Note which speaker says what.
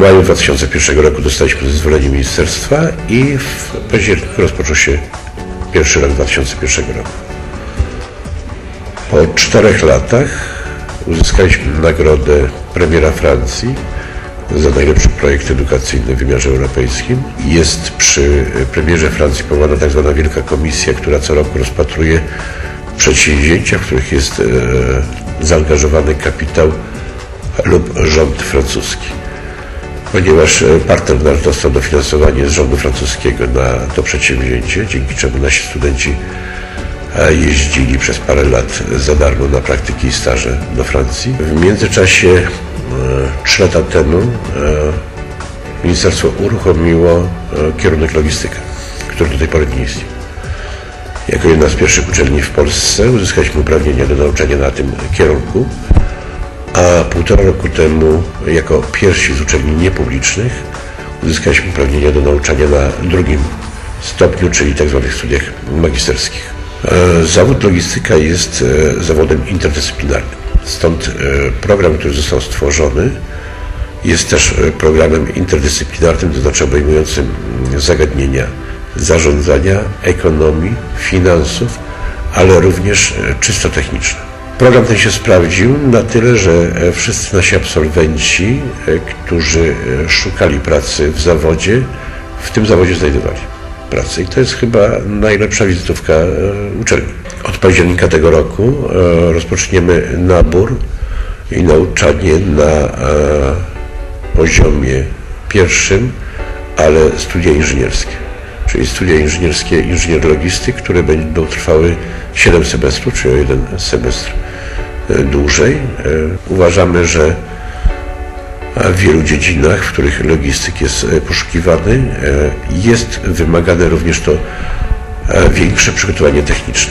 Speaker 1: Maju 2001 roku dostaliśmy zezwolenie ministerstwa i w październiku rozpoczął się pierwszy rok 2001 roku. Po czterech latach uzyskaliśmy nagrodę premiera Francji za najlepszy projekt edukacyjny w wymiarze europejskim. Jest przy premierze Francji powołana tak zwana Wielka Komisja, która co roku rozpatruje przedsięwzięcia, w których jest e, zaangażowany kapitał lub rząd francuski. Ponieważ e, partner nasz dostał dofinansowanie z rządu francuskiego na to przedsięwzięcie, dzięki czemu nasi studenci e, jeździli przez parę lat za darmo na praktyki i staże do Francji. W międzyczasie, e, trzy lata temu, ministerstwo uruchomiło kierunek logistyka, który do tej pory nie istniał. Jako jedna z pierwszych uczelni w Polsce uzyskaliśmy uprawnienia do nauczania na tym kierunku, a półtora roku temu, jako pierwsi z uczelni niepublicznych, uzyskaliśmy uprawnienia do nauczania na drugim stopniu, czyli tzw. studiach magisterskich. E, Zawód logistyka jest e, zawodem interdyscyplinarnym. Stąd e, program, który został stworzony, jest też programem interdyscyplinarnym, to znaczy obejmującym mm, zagadnienia zarządzania, ekonomii, finansów, ale również czysto techniczne. Program ten się sprawdził na tyle, że e, wszyscy nasi absolwenci, e, którzy e, szukali pracy w zawodzie, w tym zawodzie znajdowali pracę. I to jest chyba najlepsza wizytówka uczelni. Od października tego roku rozpoczniemy nabór i nauczanie na poziomie pierwszym, ale studia inżynierskie. Czyli studia inżynierskie inżynier logistyk, które będą trwały 7 semestrów, czyli o jeden semestr dłużej. E, Uważamy, że w wielu dziedzinach, w których logistyk jest e, poszukiwany, e, jest wymagane również to większe przygotowanie techniczne.